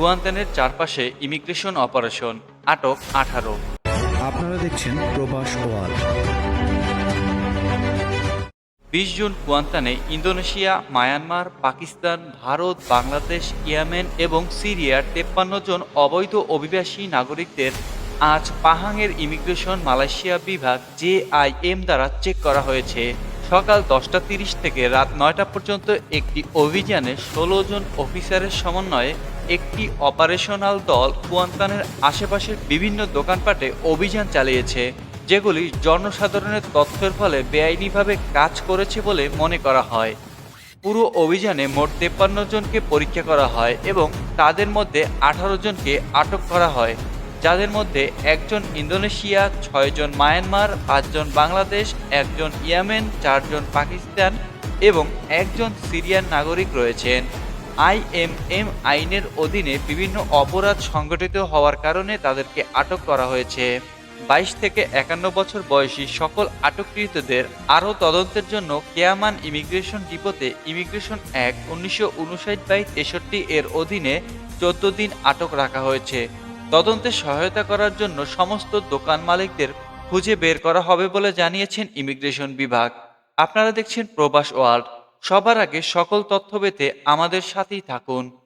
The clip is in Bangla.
গুয়ান্তানের চারপাশে ইমিগ্রেশন অপারেশন আটক আঠারো। আপনারা দেখছেন প্রবাস ওয়ার্ল্ড। বিশ June কুয়ান্তানে Indonesia Myanmar Pakistan Bharat Bangladesh Yemen এবং সিরিয়ার তেপ্পান্ন জন অবৈধ অভিবাসী নাগরিকদের আজ পাহাঙের ইমিগ্রেশন মালয়েশিয়া বিভাগ জেআইএম দ্বারা চেক করা হয়েছে। সকাল দশটা তিরিশ থেকে রাত নয়টা পর্যন্ত একটি অভিযানে ষোলো জন অফিসারের সমন্বয়ে একটি অপারেশনাল দল কুয়ান্তানের আশেপাশের বিভিন্ন দোকানপাটে অভিযান চালিয়েছে, যেগুলি জনসাধারণের তথ্যের ফলে বেআইনিভাবে কাজ করেছে বলে মনে করা হয়। পুরো অভিযানে মোট তেপ্পান্ন জনকে পরীক্ষা করা হয় এবং তাদের মধ্যে আঠারো জনকে আটক করা হয়। যাদের মধ্যে একজন ইন্দোনেশিয়া, ছয়জন মায়ানমার, পাঁচজন বাংলাদেশ, একজন ইয়েমেন, চারজন পাকিস্তান এবং একজন সিরিয়ান নাগরিক রয়েছেন। আইএমএম আইনের অধীনে বিভিন্ন অপরাধ সংগঠিত হওয়ার কারণে তাদেরকে আটক করা হয়েছে। বাইশ থেকে একান্ন বছর বয়সী সকল আটককৃতদের আরও তদন্তের জন্য কেয়ামান ইমিগ্রেশন ডিপোতে ইমিগ্রেশন অ্যাক্ট উনিশশো উনষাট বাই তেষট্টি এর অধীনে চোদ্দ দিন আটক রাখা হয়েছে। তদন্তে সহায়তা করার জন্য সমস্ত দোকান মালিকদের খুঁজে বের করা হবে বলে জানিয়েছেন ইমিগ্রেশন বিভাগ। আপনারা দেখছেন প্রবাস ওয়ার্ল্ড। সবার আগে সকল তথ্য পেতে আমাদের সাথেই থাকুন।